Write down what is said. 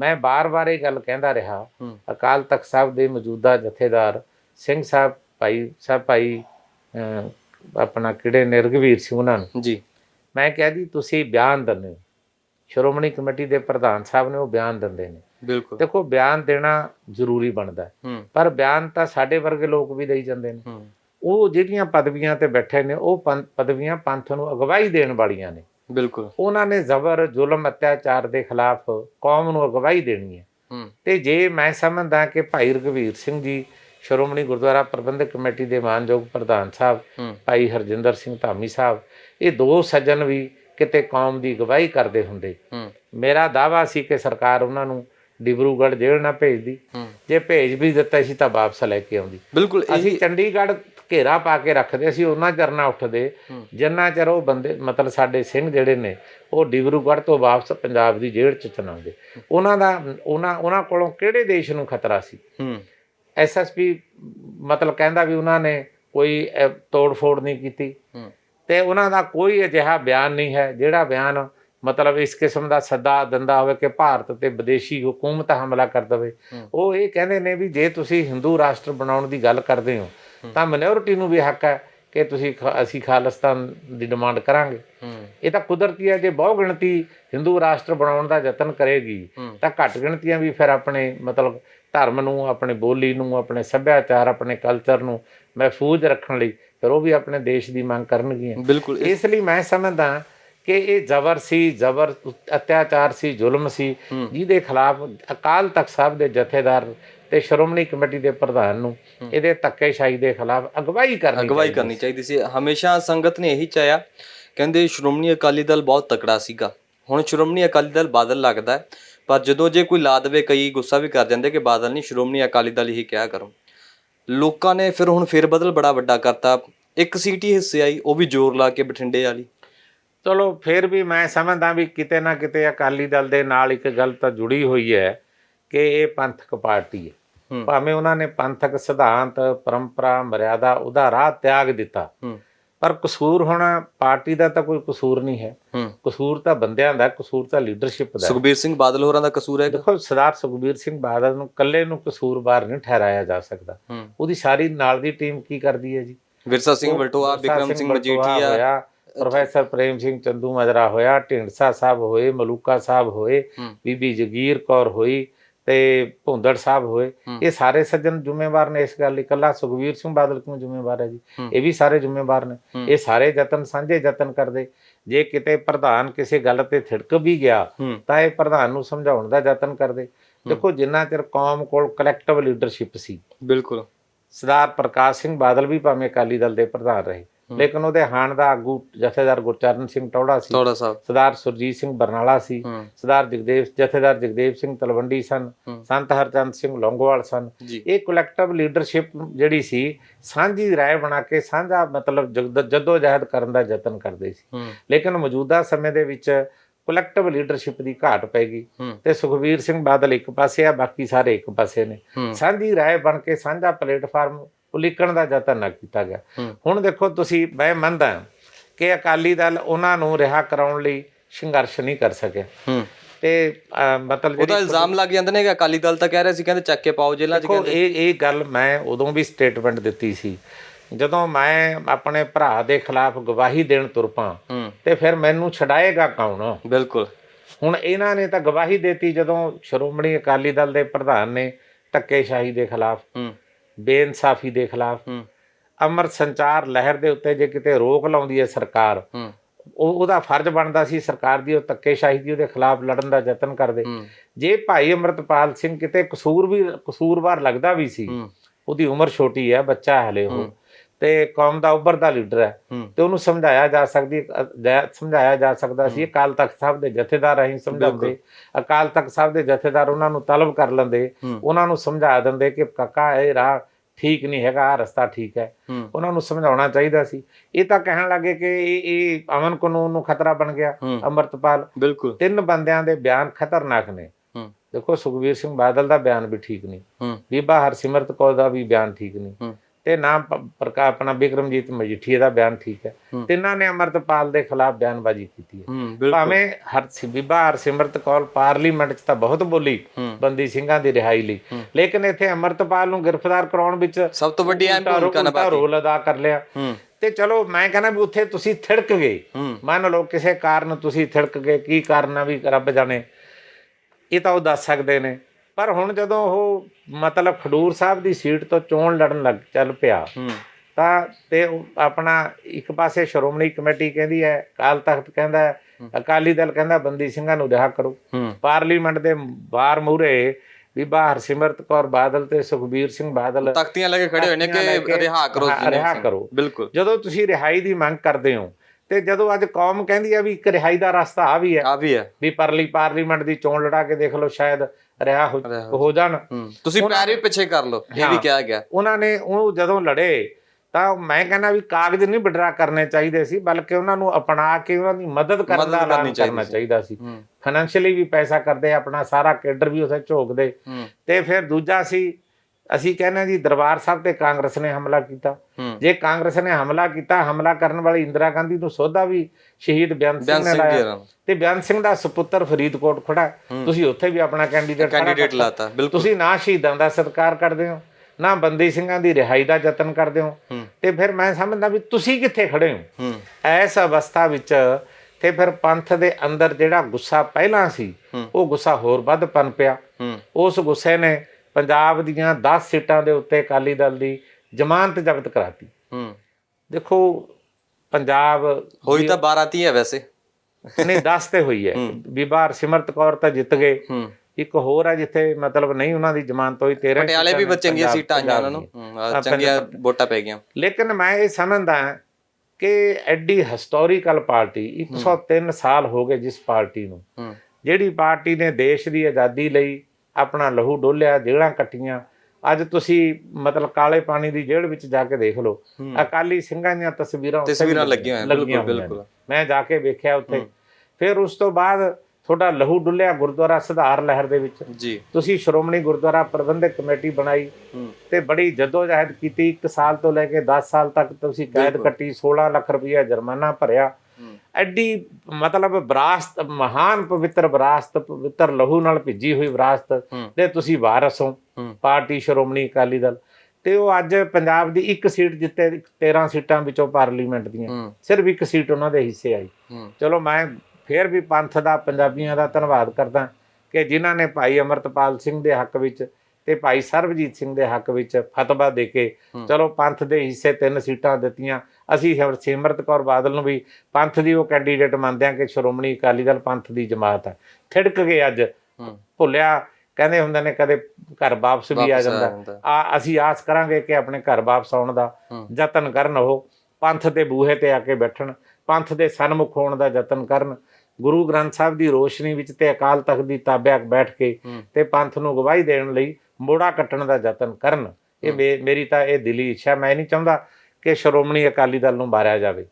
ਮੈਂ ਬਾਰ-ਬਾਰ ਇਹ ਗੱਲ ਕਹਿੰਦਾ ਰਿਹਾ ਅਕਾਲ ਤਖਤ ਸਾਹਿਬ ਦੇ ਮੌਜੂਦਾ ਜਥੇਦਾਰ ਸਿੰਘ ਸਾਹਿਬ ਭਾਈ ਸਾਹਿਬ ਭਾਈ ਆਪਣਾ ਕਿਹੜੇ ਨਿਰਗਵੀਰ ਸਿੰਘ ਉਹਨਾਂ ਨੂੰ। ਜੀ। ਮੈਂ ਕਿਹਾ ਜੀ ਤੁਸੀਂ ਬਿਆਨ ਦਿੰਦੇ ਹੋ। ਸ਼੍ਰੋਮਣੀ ਕਮੇਟੀ ਦੇ ਪ੍ਰਧਾਨ ਸਾਹਿਬ ਨੇ ਉਹ ਬਿਆਨ ਦਿੰਦੇ ਨੇ। ਬਿਲਕੁਲ। ਦੇਖੋ ਬਿਆਨ ਦੇਣਾ ਜ਼ਰੂਰੀ ਬਣਦਾ ਪਰ ਬਿਆਨ ਤਾਂ ਸਾਡੇ ਵਰਗੇ ਲੋਕ ਵੀ ਦੇਈ ਜਾਂਦੇ ਨੇ। ਉਹ ਜਿਹੜੀਆਂ ਪਦਵੀਆਂ ਤੇ ਬੈਠੇ ਨੇ ਉਹ ਪਦਵੀਆਂ ਪੰਥ ਨੂੰ ਅਗਵਾਈ ਦੇਣ ਵਾਲੀਆਂ ਨੇ। ਬਿਲਕੁਲ। ਉਹਨਾਂ ਨੇ ਜ਼ਬਰ ਜ਼ੁਲਮ ਅਤਿਆਚਾਰ ਦੇ ਖਿਲਾਫ ਕੌਮ ਨੂੰ ਅਗਵਾਈ ਦੇਣੀ ਹੈ। ਤੇ ਜੇ ਮੈਂ ਸਮਝਦਾ ਕਿ ਭਾਈ ਰਘਵੀਰ ਸਿੰਘ ਜੀ ਸ਼੍ਰੋਮਣੀ ਗੁਰਦੁਆਰਾ ਪ੍ਰਬੰਧਕ ਕਮੇਟੀ ਦੇ ਮਾਨਯੋਗ ਪ੍ਰਧਾਨ ਸਾਹਿਬ ਭਾਈ ਹਰਜਿੰਦਰ ਸਿੰਘ ਧਾਮੀ ਸਾਹਿਬ ਇਹ ਦੋ ਸੱਜਣ ਵੀ ਕਿਤੇ ਕੌਮ ਦੀ ਗਵਾਹੀ ਕਰਦੇ ਹੁੰਦੇ। ਮੇਰਾ ਦਾਵਾ ਸੀ ਕਿ ਸਰਕਾਰ ਉਹਨਾਂ ਨੂੰ ਡਿਬਰੂਗੜ੍ਹ ਜੇਲ੍ਹ ਨਾ ਭੇਜਦੀ। ਜੇ ਭੇਜ ਵੀ ਦਿੱਤਾ ਸੀ ਤਾਂ ਵਾਪਸ ਲੈ ਕੇ ਆਉਂਦੀ। ਬਿਲਕੁਲ ਅਸੀਂ ਚੰਡੀਗੜ੍ਹ ਘੇਰਾ ਪਾ ਕੇ ਰੱਖਦੇ ਸੀ ਉਹਨਾਂ ਚਿਰ ਨਾ ਉੱਠਦੇ। ਜਿੰਨਾ ਚਿਰ ਉਹ ਬੰਦੇ ਮਤਲਬ ਸਾਡੇ ਸਿੰਘ ਜਿਹੜੇ ਨੇ ਉਹ ਡਿਬਰੂਗੜ੍ਹ ਤੋਂ ਵਾਪਸ ਪੰਜਾਬ ਦੀ ਜੇਲ੍ਹ ਚ ਚਨਾਉਂਦੇ ਉਹਨਾਂ ਦਾ ਉਹਨਾਂ ਉਹਨਾਂ ਕੋਲੋਂ ਕਿਹੜੇ ਦੇਸ਼ ਨੂੰ ਖਤਰਾ ਸੀ? ਐਸਐਸਪੀ ਮਤਲਬ ਕਹਿੰਦਾ ਵੀ ਉਹਨਾਂ ਨੇ ਕੋਈ ਅਹ, ਤੋੜ-ਫੋੜ ਨਹੀਂ ਕੀਤੀ। ਤੇ ਉਹਨਾਂ ਦਾ ਕੋਈ ਅਜਿਹਾ ਬਿਆਨ ਨਹੀਂ ਹੈ ਜਿਹੜਾ ਬਿਆਨ ਮਤਲਬ ਇਸ ਕਿਸਮ ਦਾ ਸੱਦਾ ਦਿੰਦਾ ਹੋਵੇ ਕਿ ਭਾਰਤ ਤੇ ਵਿਦੇਸ਼ੀ ਹਕੂਮਤ ਹਮਲਾ ਕਰ ਦੇਵੇ। ਉਹ ਇਹ ਕਹਿੰਦੇ ਨੇ ਵੀ ਜੇ ਤੁਸੀਂ ਹਿੰਦੂ ਰਾਸ਼ਟਰ ਬਣਾਉਣ ਦੀ ਗੱਲ ਕਰਦੇ ਹੋ ਤਾਂ ਮਿਨੋਰਿਟੀ ਨੂੰ ਵੀ ਹੱਕ ਹੈ ਕਿ ਤੁਸੀਂ ਅਸੀਂ ਖਾਲਿਸਤਾਨ ਦੀ ਡਿਮਾਂਡ ਕਰਾਂਗੇ। ਇਹ ਤਾਂ ਕੁਦਰਤੀ ਹੈ ਜੇ ਬਹੁ ਗਿਣਤੀ ਹਿੰਦੂ ਰਾਸ਼ਟਰ ਬਣਾਉਣ ਦਾ ਯਤਨ ਕਰੇਗੀ ਤਾਂ ਘੱਟ ਗਿਣਤੀਆਂ ਵੀ ਫਿਰ ਆਪਣੇ ਮਤਲਬ ਧਰਮ ਨੂੰ ਆਪਣੇ ਬੋਲੀ ਨੂੰ ਆਪਣੇ ਸੱਭਿਆਚਾਰ ਆਪਣੇ ਕਲਚਰ ਨੂੰ ਮਹਿਫੂਜ਼ ਰੱਖਣ ਲਈ ਫਿਰ ਉਹ ਵੀ ਆਪਣੇ ਦੇਸ਼ ਦੀ ਮੰਗ ਕਰਨਗੀਆਂ। ਬਿਲਕੁਲ ਇਸ ਲਈ ਮੈਂ ਸਮਝਦਾ ਕਿ ਇਹ ਜ਼ਬਰ ਸੀ ਜ਼ਬਰ ਅਤਿਆਚਾਰ ਸੀ ਜ਼ੁਲਮ ਸੀ। ਜਿਹਦੇ ਖਿਲਾਫ ਅਕਾਲ ਤਖਤ ਸਾਹਿਬ ਦੇ ਜਥੇਦਾਰ ਤੇ ਸ਼੍ਰੋਮਣੀ ਕਮੇਟੀ ਦੇ ਪ੍ਰਧਾਨ ਨੂੰ ਇਹਦੇ ਧੱਕੇਸ਼ਾਹੀ ਦੇ ਖਿਲਾਫ ਅਗਵਾਈ ਕਰਨੀ ਅਗਵਾਈ ਕਰਨੀ ਚਾਹੀਦੀ ਸੀ। ਹਮੇਸ਼ਾ ਸੰਗਤ ਨੇ ਇਹੀ ਚਾਹਿਆ। ਕਹਿੰਦੇ ਸ਼੍ਰੋਮਣੀ ਅਕਾਲੀ ਦਲ ਬਹੁਤ ਤਕੜਾ ਸੀਗਾ। ਹੁਣ ਸ਼੍ਰੋਮਣੀ ਅਕਾਲੀ ਦਲ ਬਾਦਲ ਲੱਗਦਾ ਹੈ। ਪਰ ਜਦੋਂ ਜੇ ਕੋਈ ਲਾ ਦੇਵੇ ਕਈ ਗੁੱਸਾ ਵੀ ਕਰ ਜਾਂਦੇ ਕਿ ਬਾਦਲ ਨਹੀਂ ਸ਼੍ਰੋਮਣੀ ਅਕਾਲੀ ਦਲ ਹੀ ਕਿਹਾ ਕਰੋ। ਲੋਕਾਂ ਨੇ ਫਿਰ ਹੁਣ ਫੇਰ ਬਦਲ ਬੜਾ ਵੱਡਾ ਕਰਤਾ। ਇੱਕ ਸੀਟ ਹੀ ਹਿੱਸੇ ਆਈ ਉਹ ਵੀ ਜ਼ੋਰ ਲਾ ਕੇ ਬਠਿੰਡੇ ਵਾਲੀ। ਚਲੋ ਫਿਰ ਵੀ ਮੈਂ ਸਮਝਦਾ ਵੀ ਕਿਤੇ ਨਾ ਕਿਤੇ ਅਕਾਲੀ ਦਲ ਦੇ ਨਾਲ ਇੱਕ ਗੱਲ ਤਾਂ ਜੁੜੀ ਹੋਈ ਹੈ ਕਿ ਇਹ ਪੰਥਕ ਪਾਰਟੀ ਹੂੰ। ਭਾਵੇਂ ਉਹਨਾਂ ਨੇ ਪੰਥਕ ਸਿਧਾਂਤ ਪਰੰਪਰਾ ਮਰਿਆਦਾ ਉਹਦਾ ਰਾਹ ਤਿਆਗ ਦਿੱਤਾ। ਪਰ ਕਸੂਰ ਹੋਣਾ ਪਾਰਟੀ ਦਾ ਤਾਂ ਕੋਈ ਕਸੂਰ ਨਹੀਂ ਹੈ। ਕਸੂਰ ਤਾਂ ਬੰਦਿਆਂ ਦਾ ਕਸੂਰ ਤਾਂ ਲੀਡਰਸ਼ਿਪ ਦਾ। ਸੁਖਬੀਰ ਸਿੰਘ ਬਾਦਲ ਹੋਰਾਂ ਦਾ ਕਸੂਰ ਹੈ ਦੇਖੋ ਸਰਦਾਰ ਸੁਖਬੀਰ ਸਿੰਘ ਬਾਦਲ ਨੂੰ ਇਕੱਲੇ ਨੂੰ ਕਸੂਰਵਾਰ ਨਹੀਂ ਠਹਿਰਾਇਆ ਜਾ ਸਕਦਾ। ਉਹਦੀ ਸਾਰੀ ਨਾਲ ਦੀ ਟੀਮ ਕੀ ਕਰਦੀ ਹੈ ਜੀ? ਵਿਰਸਾ ਸਿੰਘ ਵਿਰਸਾ ਵਿਕਰਮ ਸਿੰਘ ਮਜੀਠੀਆ। ਹੋਇਆ ਪ੍ਰੋਫੈਸਰ ਪ੍ਰੇਮ ਸਿੰਘ ਚੰਦੂ ਮਜਰਾ ਹੋਇਆ ਢੀਂਡਸਾ ਸਾਹਿਬ ਹੋਏ ਮਲੂਕਾ ਸਾਹਿਬ ਹੋਏ ਬੀਬੀ ਜਗੀਰ ਕੌਰ ਹੋਈ ਤੇ ਭੁੰਦੜ ਸਾਹਿਬ ਹੋਏ। ਇਹ ਸਾਰੇ ਸੱਜਣ ਜ਼ਿੰਮੇਵਾਰ ਨੇ ਇਸ ਗੱਲ ਲਈ। ਇਕੱਲਾ ਸੁਖਬੀਰ ਸਿੰਘ ਬਾਦਲ ਕਿਉਂ ਜ਼ਿੰਮੇਵਾਰ ਹੈ ਜੀ। ਇਹ ਵੀ ਸਾਰੇ ਜ਼ਿੰਮੇਵਾਰ ਨੇ। ਇਹ ਸਾਰੇ ਯਤਨ ਸਾਂਝੇ ਯਤਨ ਕਰਦੇ। ਜੇ ਕਿਤੇ ਪ੍ਰਧਾਨ ਕਿਸੇ ਗੱਲ ਤੇ ਥਿੜਕ ਵੀ ਗਿਆ ਤਾਂ ਇਹ ਪ੍ਰਧਾਨ ਨੂੰ ਸਮਝਾਉਣ ਦਾ ਯਤਨ ਕਰਦੇ। ਦੇਖੋ ਜਿੰਨਾ ਚਿਰ ਕੌਮ ਕੋਲ ਕਲੈਕਟਿਵ ਲੀਡਰਸ਼ਿਪ ਸੀ ਬਿਲਕੁਲ। ਸਰਦਾਰ ਪ੍ਰਕਾਸ਼ ਸਿੰਘ ਬਾਦਲ ਵੀ ਭਾਵੇਂ ਅਕਾਲੀ ਦਲ ਦੇ ਪ੍ਰਧਾਨ ਰਹੇ ਲੇਕਿਨ ਉਹਦੇ ਹਾਣ ਦਾ ਆਗੂ ਜਥੇਦਾਰ ਗੁਰਚਰਨ ਸਿੰਘ ਟੌੜਾ ਸੀ। ਸਾਹਿਬ। ਸਰਦਾਰ ਸੁਰਜੀਤ ਸਿੰਘ ਬਰਨਾਲਾ ਸੀ। ਸਰਦਾਰ ਜਗਦੇਵ ਜਥੇਦਾਰ ਜਗਦੇਵ ਸਿੰਘ ਤਲਵੰਡੀ ਸਨ। ਸੰਤ ਹਰਚੰਦ ਸਿੰਘ ਲੌਂਗੋਵਾਲ ਸਨ। ਇਹ ਕਲੈਕਟਿਵ ਲੀਡਰਸ਼ਿਪ ਜਿਹੜੀ ਸੀ ਸਾਂਝੀ ਰਾਏ ਬਣਾ ਕੇ ਸਾਂਝਾ ਮਤਲਬ ਜਦੋ ਜਹਿਦ ਕਰਨ ਦਾ ਯਤਨ ਕਰਦੇ ਸੀ। ਲੇਕਿਨ ਮੌਜੂਦਾ ਸਮੇਂ ਦੇ ਵਿੱਚ ਕਲੈਕਟਿਵ ਲੀਡਰਸ਼ਿਪ ਦੀ ਘਾਟ ਪੈ ਗਈ। ਤੇ ਸੁਖਬੀਰ ਸਿੰਘ ਬਾਦਲ ਇੱਕ ਪਾਸੇ ਆ ਬਾਕੀ ਸਾਰੇ ਇੱਕ ਪਾਸੇ ਨੇ। ਸਾਂਝੀ ਰਾਏ ਬਣ ਕੇ ਸਾਂਝਾ ਪਲੇਟਫਾਰਮ ਉਲੀਕਣ ਦਾ ਯਤਨ ਨਾ ਕੀਤਾ ਗਿਆ। ਹੁਣ ਦੇਖੋ ਤੁਸੀਂ ਮੈਂ ਮੰਨਦਾ ਕਿ ਅਕਾਲੀ ਦਲ ਉਹਨਾਂ ਨੂੰ ਰਿਹਾ ਕਰਾਉਣ ਲਈ ਸੰਘਰਸ਼ ਨਹੀਂ ਕਰ ਸਕਿਆ। ਤੇ ਮਤਲਬ ਉਹਦਾ ਇਲਜ਼ਾਮ ਲੱਗ ਜਾਂਦੇ ਨੇ ਕਿ ਅਕਾਲੀ ਦਲ ਤਾਂ ਕਹਿ ਰਿਹਾ ਸੀ ਕਹਿੰਦੇ ਚੱਕ ਕੇ ਪਾਓ ਜੇਲ੍ਹਾਂ 'ਚ ਕਹਿੰਦੇ ਇਹ ਇਹ ਗੱਲ ਮੈਂ ਉਦੋਂ ਵੀ ਸਟੇਟਮੈਂਟ ਦਿੱਤੀ ਸੀ। ਜਦੋਂ ਮੈਂ ਆਪਣੇ ਭਰਾ ਦੇ ਖਿਲਾਫ ਗਵਾਹੀ ਦੇਣ ਤੁਰ ਪਾਂ ਤੇ ਫਿਰ ਮੈਨੂੰ ਛਡਾਏਗਾ ਕੌਣ? ਬਿਲਕੁਲ। ਹੁਣ ਇਹਨਾਂ ਨੇ ਤਾਂ ਗਵਾਹੀ ਦਿੱਤੀ ਜਦੋਂ ਸ਼੍ਰੋਮਣੀ ਅਕਾਲੀ ਦਲ ਦੇ ਪ੍ਰਧਾਨ ਨੇ ਧੱਕੇਸ਼ਾਹੀ ਦੇ ਖਿਲਾਫ। ਬੇਇਨਸਾਫੀ ਦੇ ਖਿਲਾਫ। ਅਮਰ ਸੰਚਾਰ ਲਹਿਰ ਦੇ ਉੱਤੇ ਜੇ ਕਿਤੇ ਰੋਕ ਲਾਉਂਦੀ ਹੈ ਸਰਕਾਰ ਉਹ ਉਹਦਾ ਫਰਜ਼ ਬਣਦਾ ਸੀ ਸਰਕਾਰ ਦੀ ਉਹ ਧੱਕੇਸ਼ਾਹੀ ਦੀ ਉਹਦੇ ਖਿਲਾਫ ਲੜਨ ਦਾ ਯਤਨ ਕਰਦੇ। ਜੇ ਭਾਈ ਅਮਰਤਪਾਲ ਸਿੰਘ ਕਿਤੇ ਕਸੂਰ ਵੀ ਕਸੂਰਵਾਰ ਲੱਗਦਾ ਵੀ ਸੀ ਉਹਦੀ ਉਮਰ ਛੋਟੀ ਹੈ ਬੱਚਾ ਹਲੇ ਉਹ। ਤੇ ਕੌਮ ਦਾ ਉੱਭਰਦਾ ਲੀਡਰ ਹੈ ਤੇ ਉਹਨੂੰ ਸਮਝਾਇਆ ਜਾ ਸਕਦੀ ਸਮਝਾਇਆ ਜਾ ਸਕਦਾ ਸੀ ਅਕਾਲ ਤਖਤ ਸਾਹਿਬ ਦੇ ਜਥੇਦਾਰ ਰਹੀ ਸਮਝਾਉਂਦੇ ਅਕਾਲ ਤਖਤ ਸਾਹਿਬ ਦੇ ਜਥੇਦਾਰ ਉਹਨਾਂ ਨੂੰ ਤਲਬ ਕਰ ਲੈਂਦੇ ਉਹਨਾਂ ਨੂੰ ਸਮਝਾ ਦਿੰਦੇ ਕਿ ਕਾਕਾ ਇਹ ਰਾਹ ਠੀਕ ਨਹੀਂ ਹੈਗਾ ਆਹ ਰਸਤਾ ਠੀਕ ਹੈ। ਉਹਨਾਂ ਨੂੰ ਸਮਝਾਉਣਾ ਚਾਹੀਦਾ ਸੀ। ਇਹ ਤਾਂ ਕਹਿਣ ਲੱਗੇ ਕਿ ਇਹ ਇਹ ਅਮਨ ਕਾਨੂੰਨ ਨੂੰ ਖਤਰਾ ਬਣ ਗਿਆ ਅਮਰਤਪਾਲ। ਬਿਲਕੁਲ। ਤਿੰਨ ਬੰਦਿਆਂ ਦੇ ਬਿਆਨ ਖਤਰਨਾਕ ਨੇ। ਦੇਖੋ ਸੁਖਬੀਰ ਸਿੰਘ ਬਾਦਲ ਦਾ ਬਿਆਨ ਵੀ ਠੀਕ ਨਹੀਂ। ਬੀਬਾ ਹਰਸਿਮਰਤ ਕੌਰ ਦਾ ਵੀ ਬਿਆਨ ਠੀਕ ਨਹੀਂ। ਤੇ ਨਾ ਪ੍ਰਕਾ ਆਪਣਾ ਬਿਕਰਮਜੀਤ ਮਜੀਠੀਏ ਦਾ ਬਿਆਨ ਠੀਕ ਹੈ। ਤਿੰਨਾਂ ਨੇ ਅਮਰਤਪਾਲ ਦੇ ਖਿਲਾਫ ਬਿਆਨਬਾਜ਼ੀ ਕੀਤੀ ਹੈ। ਭਾਵੇਂ ਹਰ ਬੀਬਾ ਹਰਸਿਮਰਤ ਕੌਰ ਪਾਰਲੀਮੈਂਟ 'ਚ ਤਾਂ ਬਹੁਤ ਬੋਲੀ ਬੰਦੀ ਸਿੰਘਾਂ ਦੀ ਰਿਹਾਈ ਲਈ। ਲੇਕਿਨ ਇੱਥੇ ਅਮਰਤਪਾਲ ਨੂੰ ਗ੍ਰਿਫਤਾਰ ਕਰਾਉਣ ਵਿੱਚ ਸਭ ਤੋਂ ਵੱਡੀ ਅਹਿਮ ਭੂਮਿਕਾ ਨਿਭਾਈ ਰੋਲ ਅਦਾ ਕਰ ਲਿਆ। ਤੇ ਚਲੋ ਮੈਂ ਕਹਿੰਦਾ ਵੀ ਉੱਥੇ ਤੁਸੀਂ ਥਿੜਕ ਗਏ। ਮੰਨ ਲਓ ਕਿਸੇ ਕਾਰਨ ਤੁਸੀਂ ਥਿੜਕ ਗਏ ਕੀ ਕਾਰਨ ਆ ਵੀ ਰੱਬ ਜਾਣੇ? ਇਹ ਤਾਂ ਉਹ ਦੱਸ ਸਕਦੇ ਨੇ। ਪਰ ਹੁਣ ਜਦੋਂ ਉਹ ਮਤਲਬ ਖਡੂਰ ਸਾਹਿਬ ਦੀ ਸੀਟ ਤੋਂ ਚੋਣ ਲੜਨ ਲੱਗ ਚੱਲ ਪਿਆ ਤਾਂ ਤੇ ਆਪਣਾ ਇੱਕ ਪਾਸੇ ਸ਼੍ਰੋਮਣੀ ਕਮੇਟੀ ਕਹਿੰਦੀ ਹੈ ਅਕਾਲ ਤਖਤ ਕਹਿੰਦਾ ਹੈ, ਅਕਾਲੀ ਦਲ ਕਹਿੰਦਾ ਬੰਦੀ ਸਿੰਘਾਂ ਨੂੰ ਰਿਹਾ ਕਰੋ। ਪਾਰਲੀਮੈਂਟ ਦੇ ਬਾਹਰ ਮੂਹਰੇ ਬੀਬਾ ਹਰਸਿਮਰਤ ਕੌਰ ਬਾਦਲ ਤੇ ਸੁਖਬੀਰ ਸਿੰਘ ਬਾਦਲ ਤਖਤੀਆਂ ਲੈ ਕੇ ਖੜੇ ਹੋਏ ਨੇ ਕਿ ਰਿਹਾ ਕਰੋ ਰਿਹਾ ਕਰੋ। ਬਿਲਕੁਲ। ਜਦੋਂ ਤੁਸੀਂ ਰਿਹਾਈ ਦੀ ਮੰਗ ਕਰਦੇ ਹੋ ਤੇ ਜਦੋਂ ਅੱਜ ਕੌਮ ਕਹਿੰਦੀ ਆ ਵੀ ਇੱਕ ਰਿਹਾਈ ਦਾ ਰਸਤਾ ਆ ਵੀ ਹੈ ਆ ਵੀ ਹੈ। ਵੀ ਪਰਲੀ ਪਾਰਲੀਮੈਂਟ ਦੀ ਚੋਣ ਲੜਾ ਕੇ ਦੇਖ ਲਓ ਸ਼ਾਇਦ ਰਿਹਾ ਹੋ ਜਾਣ। ਤੁਸੀਂ ਪੈਰ ਵੀ ਪਿੱਛੇ ਕਰ ਲਓ ਇਹ ਵੀ। ਕਿਹਾ ਗਿਆ। ਉਹਨਾਂ ਨੇ ਉਹ ਜਦੋਂ ਲੜੇ ਤਾਂ ਮੈਂ ਕਹਿੰਦਾ ਵੀ ਕਾਗਜ਼ ਨਹੀਂ ਵਿਡਰਾ ਕਰਨੇ ਚਾਹੀਦੇ ਸੀ ਬਲਕਿ ਉਹਨਾਂ ਨੂੰ ਅਪਣਾ ਕੇ ਉਹਨਾਂ ਦੀ ਮਦਦ ਕਰਨ ਦਾ ਐਲਾਨ ਚਾਹੀਦੀ ਕਰਨਾ। ਚਾਹੀਦਾ ਸੀ। ਫਾਈਨੈਂਸ਼ੀਅਲੀ ਵੀ ਪੈਸਾ ਕਰਦੇ ਆਪਣਾ ਸਾਰਾ ਕੇਡਰ ਵੀ ਉਸੇ ਝੋਕਦੇ ਤੇ ਫਿਰ ਦੂਜਾ ਸੀ ਅਸੀਂ ਕਹਿੰਦੇ ਜੀ ਦਰਬਾਰ ਸਾਹਿਬ ਤੇ ਕਾਂਗਰਸ ਨੇ ਹਮਲਾ ਕੀਤਾ। ਜੇ ਕਾਂਗਰਸ ਨੇ ਹਮਲਾ ਕੀਤਾ ਹਮਲਾ ਕਰਨ ਵਾਲੀ ਇੰਦਰਾ ਗਾਂਧੀ ਨੂੰ ਸੋਧਾ ਵੀ ਸ਼ਹੀਦ ਬਿਆਨ ਸਿੰਘ ਨੇ ਲਾਇਆ। ਤੇ ਬਿਆਨ ਸਿੰਘ ਦਾ ਸੁਪੁੱਤਰ ਫਰੀਦਕੋਟ ਖੜਾ। ਤੁਸੀਂ ਉੱਥੇ ਵੀ ਆਪਣਾ ਕੈਂਡੀਡੇਟ ਕੈਂਡੀਡੇਟ ਲਾਤਾ ਬਿਲਕੁਲ। ਤੁਸੀਂ ਨਾ ਸ਼ਹੀਦਾਂ ਦਾ ਸਤਿਕਾਰ ਕਰਦੇ ਹੋ ਨਾ ਬੰਦੀ ਸਿੰਘਾਂ ਦੀ ਰਿਹਾਈ ਦਾ ਯਤਨ ਕਰਦੇ ਹੋ। ਤੇ ਫਿਰ ਮੈਂ ਸਮਝਦਾ ਵੀ ਤੁਸੀਂ ਕਿੱਥੇ ਖੜੇ ਹੋ? ਐਸ ਅਵਸਥਾ ਵਿੱਚ ਤੇ ਫਿਰ ਪੰਥ ਦੇ ਅੰਦਰ ਜਿਹੜਾ ਗੁੱਸਾ ਪਹਿਲਾਂ ਸੀ। ਉਹ ਗੁੱਸਾ ਹੋਰ ਵੱਧ ਪਨਪਿਆ ਹੂੰ। ਉਸ ਗੁੱਸੇ ਨੇ ਪੰਜਾਬ ਦੀਆਂ 10 ਸੀਟਾਂ ਦੇ ਉੱਤੇ ਅਕਾਲੀ ਦਲ ਦੀ ਜ਼ਮਾਨਤ ਜ਼ਬਤ ਕਰਾਤੀ। ਹੂੰ। ਦੇਖੋ ਪੰਜਾਬ ਹੋਈ ਤਾਂ 12 ਤੀ ਹੈ ਵੈਸੇ। ਨੇ 10 ਤੇ ਹੋਈ ਹੈ। ਬੀਬਾ ਸਿਮਰਤ ਕੌਰ ਤਾਂ ਜਿੱਤ ਗਏ। ਹੂੰ। ਇੱਕ ਹੋਰ ਹੈ ਜਿੱਥੇ ਮਤਲਬ ਨਹੀਂ ਉਹਨਾਂ ਦੀ ਜ਼ਮਾਨਤ ਹੋਈ 13 ਪਟਿਆਲੇ ਵੀ ਚੰਗੀਆਂ ਸੀਟਾਂ ਆਈਆਂ ਉਹਨਾਂ ਨੂੰ। ਚੰਗੀਆਂ ਵੋਟਾਂ ਪੈ ਗਈਆਂ। ਲੇਕਿਨ ਮੈਂ ਇਹ ਸਮਝਦਾ ਕਿ ਐਡੀ ਹਿਸਟੋਰੀਕਲ ਪਾਰਟੀ 103 ਸਾਲ ਹੋ ਗਏ ਜਿਸ ਪਾਰਟੀ ਨੂੰ। ਜਿਹੜੀ ਪਾਰਟੀ ਨੇ ਦੇਸ਼ ਦੀ ਆਜ਼ਾਦੀ ਲਈ ਆਪਣਾ ਲਹੂ ਡੋਲਿਆ ਜੇੜਾਂ ਕੱਟੀਆਂ ਅੱਜ ਤੁਸੀਂ ਮਤਲਬ ਕਾਲੇ ਪਾਣੀ ਦੀ ਜੇਲ੍ਹ ਵਿੱਚ ਜਾ ਕੇ ਦੇਖ ਲਓ। ਅਕਾਲੀ ਸਿੰਘਾਂ ਦੀਆਂ ਤਸਵੀਰਾਂ ਤਸਵੀਰਾਂ ਲੱਗੀਆਂ ਹੋਈਆਂ, ਬਿਲਕੁਲ। ਬਿਲਕੁਲ। ਮੈਂ ਜਾ ਕੇ ਵੇਖਿਆ ਉੱਥੇ। ਫਿਰ ਉਸ ਤੋਂ ਬਾਅਦ ਤੁਹਾਡਾ ਲਹੂ ਡੁੱਲਿਆ ਗੁਰਦੁਆਰਾ ਸੁਧਾਰ ਲਹਿਰ ਦੇ ਵਿੱਚ ਜੀ ਤੁਸੀਂ ਸ਼੍ਰੋਮਣੀ ਗੁਰਦੁਆਰਾ ਪ੍ਰਬੰਧਕ ਕਮੇਟੀ ਬਣਾਈ ਤੇ ਬੜੀ ਜਦੋਜਹਿਦ ਕੀਤੀ 1 ਸਾਲ ਤੋਂ ਲੈ ਕੇ 10 ਸਾਲ ਤੱਕ ਤੁਸੀਂ ਕੈਦ। ਕੱਟੀ 16 ਲੱਖ ਰੁਪਇਆ ਜੁਰਮਾਨਾ ਭਰਿਆ ਐਡੀ ਮਤਲਬ ਵਿਰਾਸਤ ਮਹਾਨ ਪਵਿੱਤਰ ਵਿਰਾਸਤ ਪਵਿੱਤਰ ਲਹੂ ਨਾਲ ਭਿੱਜੀ ਹੋਈ ਵਿਰਾਸਤ ਦੇ ਤੁਸੀਂ ਵਾਰਸ ਹੋ ਪਾਰਟੀ ਸ਼੍ਰੋਮਣੀ ਅਕਾਲੀ ਦਲ। ਤੇ ਉਹ ਅੱਜ ਪੰਜਾਬ ਦੀ ਇੱਕ ਸੀਟ ਜਿੱਤੇ 13 ਸੀਟਾਂ ਵਿੱਚੋਂ ਪਾਰਲੀਮੈਂਟ ਦੀਆਂ। ਸਿਰਫ ਇੱਕ ਸੀਟ ਉਹਨਾਂ ਦੇ ਹਿੱਸੇ ਆਈ। ਚਲੋ ਮੈਂ ਫੇਰ ਵੀ ਪੰਥ ਦਾ ਪੰਜਾਬੀਆਂ ਦਾ ਧੰਨਵਾਦ ਕਰਦਾ ਕਿ ਜਿਨ੍ਹਾਂ ਨੇ ਭਾਈ ਅਮਰਤਪਾਲ ਸਿੰਘ ਦੇ ਹੱਕ ਵਿੱਚ ਤੇ ਭਾਈ ਸਰਬਜੀਤ ਸਿੰਘ ਦੇ ਹੱਕ ਵਿੱਚ ਫਤਵਾ ਦੇ ਕੇ। ਚਲੋ ਪੰਥ ਦੇ ਹਿੱਸੇ ਤਿੰਨ ਸੀਟਾਂ ਦਿੱਤੀਆਂ। ਅਸੀਂ ਸਿਮਰਤ ਕੌਰ ਬਾਦਲ ਨੂੰ ਵੀ ਪੰਥ ਦੀ ਉਹ ਕੈਂਡੀਡੇਟ ਮੰਨਦੇ ਹਾਂ ਕਿ ਸ਼੍ਰੋਮਣੀ ਅਕਾਲੀ ਦਲ ਪੰਥ ਦੀ ਜਮਾਤ ਹੈ। ਠਿੜਕ ਗਏ ਅੱਜ ਭੁੱਲਿਆ ਕਹਿੰਦੇ ਹੁੰਦੇ ਨੇ ਕਦੇ ਘਰ ਵਾਪਸ ਵੀ ਆ ਆ ਜਾਂਦਾ। ਆ ਅਸੀਂ ਆਸ ਕਰਾਂਗੇ ਕਿ ਆਪਣੇ ਘਰ ਵਾਪਸ ਆਉਣ ਦਾ ਯਤਨ ਕਰਨ ਉਹ ਪੰਥ ਦੇ ਬੂਹੇ ਤੇ ਆ ਕੇ ਬੈਠਣ ਪੰਥ ਦੇ ਸਨਮੁਖ ਹੋਣ ਦਾ ਯਤਨ ਕਰਨ। ਗੁਰੂ ਗ੍ਰੰਥ ਸਾਹਿਬ ਦੀ ਰੋਸ਼ਨੀ ਵਿੱਚ ਤੇ ਅਕਾਲ ਤਖਤ ਦੀ ਤਾਬਿਆ ਬੈਠ ਕੇ ਤੇ ਪੰਥ ਨੂੰ ਗਵਾਹੀ ਦੇਣ ਲਈ ਮੋੜਾ ਕੱਟਣ ਦਾ ਯਤਨ ਕਰਨ। ਇਹ ਮੇਰੀ ਤਾਂ ਇਹ ਦਿਲੀ ਇੱਛਾ। ਮੈਂ ਨਹੀਂ ਚਾਹੁੰਦਾ ਕਿ ਸ਼੍ਰੋਮਣੀ ਅਕਾਲੀ ਦਲ ਨੂੰ ਮਾਰਿਆ ਜਾਵੇ।